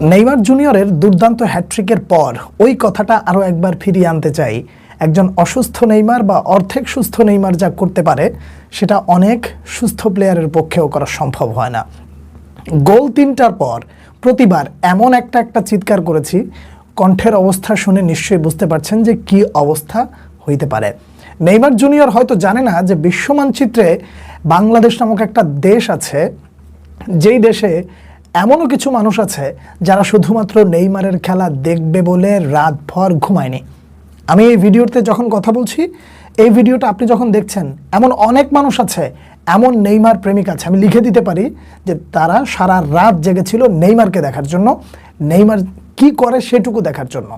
Neymar জুনিয়রের দুর্দান্ত হ্যাট্রিকের পর ওই কথাটা আরও একবার ফিরিয়ে আনতে চাই। একজন অসুস্থ নেইমার বা অর্ধেক সুস্থ নেইমার যা করতে পারে, সেটা অনেক সুস্থ প্লেয়ারের পক্ষেও করা সম্ভব হয় না। গোল তিনটার পর প্রতিবার এমন একটা একটা চিৎকার করেছি, কণ্ঠের অবস্থা শুনে নিশ্চয়ই বুঝতে পারছেন যে কি অবস্থা হইতে পারে। নেইমার জুনিয়র হয়তো জানে না যে বিশ্ব মানচিত্রে বাংলাদেশ নামক একটা দেশ আছে, যেই দেশে এমনও কিছু মানুষ আছে যারা শুধুমাত্র নেইমারের খেলা দেখবে বলে রাতভর ঘুমায়নি। আমি এই ভিডিওতে যখন কথা বলছি, এই ভিডিওটা আপনি যখন দেখছেন, এমন অনেক মানুষ আছে, এমন নেইমার প্রেমিক আছে। আমি লিখে দিতে পারি যে তারা সারা রাত জেগেছিল নেইমারকে দেখার জন্য, নেইমার কি করে সেটুকু দেখার জন্য।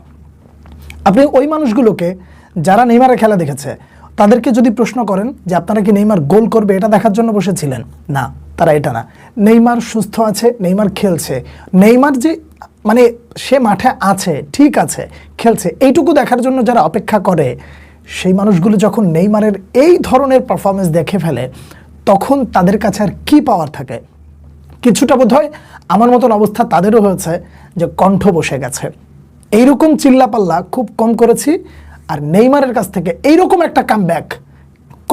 আপনি ওই মানুষগুলোকে, যারা নেইমারের খেলা দেখেছে তাদেরকে যদি প্রশ্ন করেন যে আপনারা কি নেইমার গোল করবে এটা দেখার জন্য বসেছিলেন? না, তারা এটা না। নেইমার সুস্থ আছে, নেইমার খেলছে। নেইমার যে মানে সে মাঠে আছে, ঠিক আছে, খেলছে, এইটুকু দেখার জন্য যারা অপেক্ষা করে, সেই মানুষগুলো যখন নেইমারের এই ধরনের পারফরমেন্স দেখে ফেলে, তখন তাদের কাছে আর কী পাওয়ার থাকে? কিছুটা বোধ হয় আমার মতন অবস্থা তাদেরও হয়েছে যে কণ্ঠ বসে গেছে। এইরকম চিল্লাপাল্লা খুব কম করেছি আর নেইমারের কাছ থেকে এইরকম একটা কামব্যাক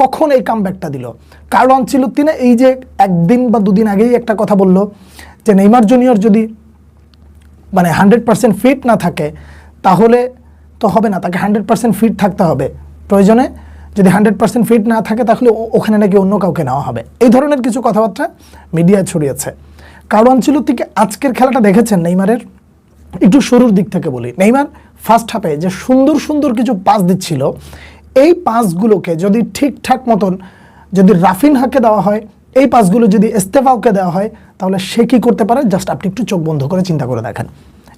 কখন এই কামব্যাকটা দিল? কার্ল অঞ্চিলুত্তিনে এই যে একদিন বা দুদিন আগেই একটা কথা বলল যে নেইমার জুনিয়র যদি মানে হান্ড্রেড পার্সেন্ট ফিট না থাকে, তাহলে তো হবে না, তাকে হান্ড্রেড পার্সেন্ট ফিট থাকতে হবে। প্রয়োজনে যদি হান্ড্রেড পার্সেন্ট ফিট না থাকে, তাহলে ওখানে নাকি অন্য কাউকে নেওয়া হবে। এই ধরনের কিছু কথাবার্তা মিডিয়ায় ছড়িয়েছে। কারণ ছিল থেকে আজকের খেলাটা দেখেছেন নেইমারের? একটু শুরুর দিক থেকে বলি। নেইমার ফার্স্ট হাফে যে সুন্দর সুন্দর কিছু পাস দিচ্ছিল, এই পাসগুলোকে যদি ঠিকঠাক মতন যদি রাফিন রাফিনহাকে দেওয়া হয়, এই পাসগুলো যদি এস্তেফাওকে দেওয়া হয়, তাহলে সে কী করতে পারে? জাস্ট আপনি একটু চোখ বন্ধ করে চিন্তা করে দেখেন।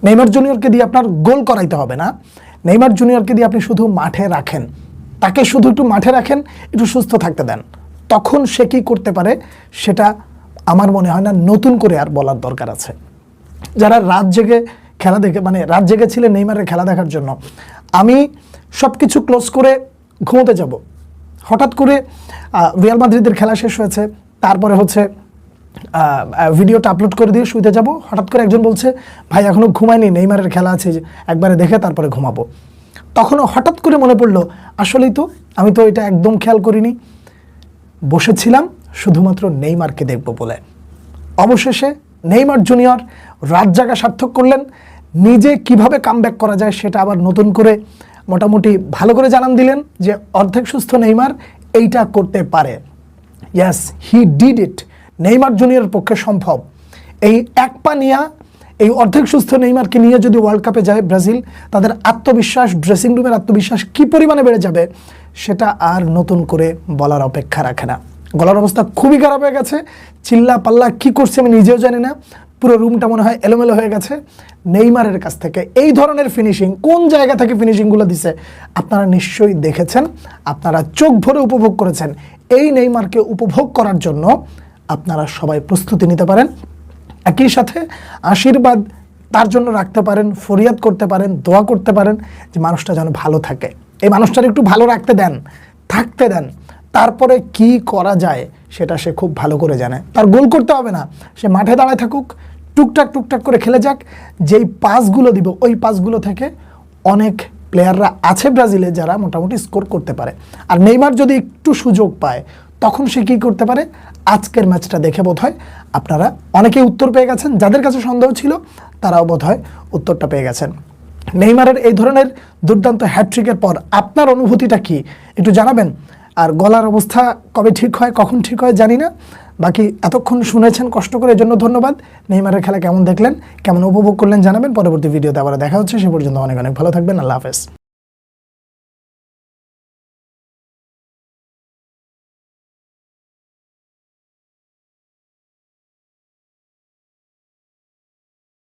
নেইমার জুনিয়রকে দিয়ে আপনার গোল করাইতে হবে না। নেইমার জুনিয়রকে দিয়ে আপনি শুধু মাঠে রাখেন। তাকে শুধু একটু মাঠে রাখেন, একটু সুস্থ থাকতে দেন। তখন সে কী করতে পারে? সেটা আমার মনে হয় না নতুন করে আর বলার দরকার আছে। যারা রাত জেগে খেলা দেখে মানে রাত জেগেছিলেন নেইমারের খেলা দেখার জন্য। আমি সব কিছু ক্লোজ করে ঘুমোতে যাব। হঠাৎ করে রিয়াল মাদ্রিদের খেলা শেষ হয়েছে। তারপরে হচ্ছে ভিডিওটা আপলোড করে দিয়ে শুইতে যাব। হঠাৎ করে একজন বলছে, ভাই, এখনও ঘুমায়নি, নেইমারের খেলা আছে একবারে দেখে তারপরে ঘুমাবো। তখনও হঠাৎ করে মনে পড়ল, আসলেই তো, আমি তো এটা একদম খেয়াল করিনি। বসেছিলাম, শুধুমাত্র নেইমারকে দেখব বলে। অবশেষে নেইমার জুনিয়র রাত জাগা সার্থক করলেন। নিজে কীভাবে কামব্যাক করা যায় সেটা আবার নতুন করে মোটামুটি ভালো করে জানান দিলেন যে অর্ধেক সুস্থ নেইমার এইটা করতে পারে। ইয়াস হি ডিড ইট নেইমার জুনিয়রের পক্ষে সম্ভব। এই এক পা নিয়া, এই অর্ধেক সুস্থ নেইমারকে নিয়ে যদি ওয়ার্ল্ড কাপে যায় ব্রাজিল, তাদের আত্মবিশ্বাস ড্রেসিং রুমের আত্মবিশ্বাস কি পরিমাণে বেড়ে যাবে সেটা আর নতুন করে বলার অপেক্ষা রাখে না। গলার অবস্থা খুবই খারাপ হয়ে গেছে। চিল্লা পাল্লা কি করছে আমি নিজেও জানি না। পুরো রুমটা মনে হয় এলোমেলো হয়ে গেছে। নেইমারের কাছ থেকে এই ধরনের ফিনিশিং কোন জায়গা থেকে ফিনিশিংগুলো দিছে আপনারা নিশ্চয়ই দেখেছেন, আপনারা চোখ ভরে উপভোগ করেছেন। এই নেইমারকে উপভোগ করার জন্য আপনারা সবাই প্রস্তুতি নিতে পারেন। একই সাথে আশীর্বাদ তার জন্য রাখতে পারেন, ফরিয়াদ করতে পারেন, দোয়া করতে পারেন যে মানুষটা যেন ভালো থাকে। এই মানুষটার একটু ভালো রাখতে দেন, থাকতে দেন। তারপরে কি করা যায় সেটা সে খুব ভালো করে জানে। তার গোল করতে হবে না। সে মাঠে দাঁড়ায় থাকুক, টুকটাক টুকটাক করে খেলে যাক। যেই পাসগুলো দিব, ওই পাসগুলো থেকে অনেক প্লেয়াররা আছে ব্রাজিলে যারা মোটামুটি স্কোর করতে পারে। আর নেইমার যদি একটু সুযোগ পায়, তখন সে কী করতে পারে? আজকের ম্যাচটা দেখে বোধ হয় আপনারা অনেকেই উত্তর পেয়ে গেছেন। যাদের কাছে সন্দেহ ছিল, তারাও বোধ হয় উত্তরটা পেয়ে গেছেন। নেইমারের এই ধরনের দুর্দান্ত হ্যাট্রিকের পর আপনার অনুভূতিটা কি? একটু জানাবেন। আর গলার অবস্থা কবে ঠিক হয়, কখন ঠিক হয় জানি না। বাকি এতক্ষণ শুনেছেন, কষ্ট করে জন্য ধন্যবাদ। নেইমারের খেলা কেমন দেখলেন, কেমন উপভোগ করলেন জানাবেন। পরবর্তী ভিডিওতে আবার দেখা হচ্ছে, সে পর্যন্ত অনেক অনেক ভালো থাকবেন, আল্লাহ হাফেজ।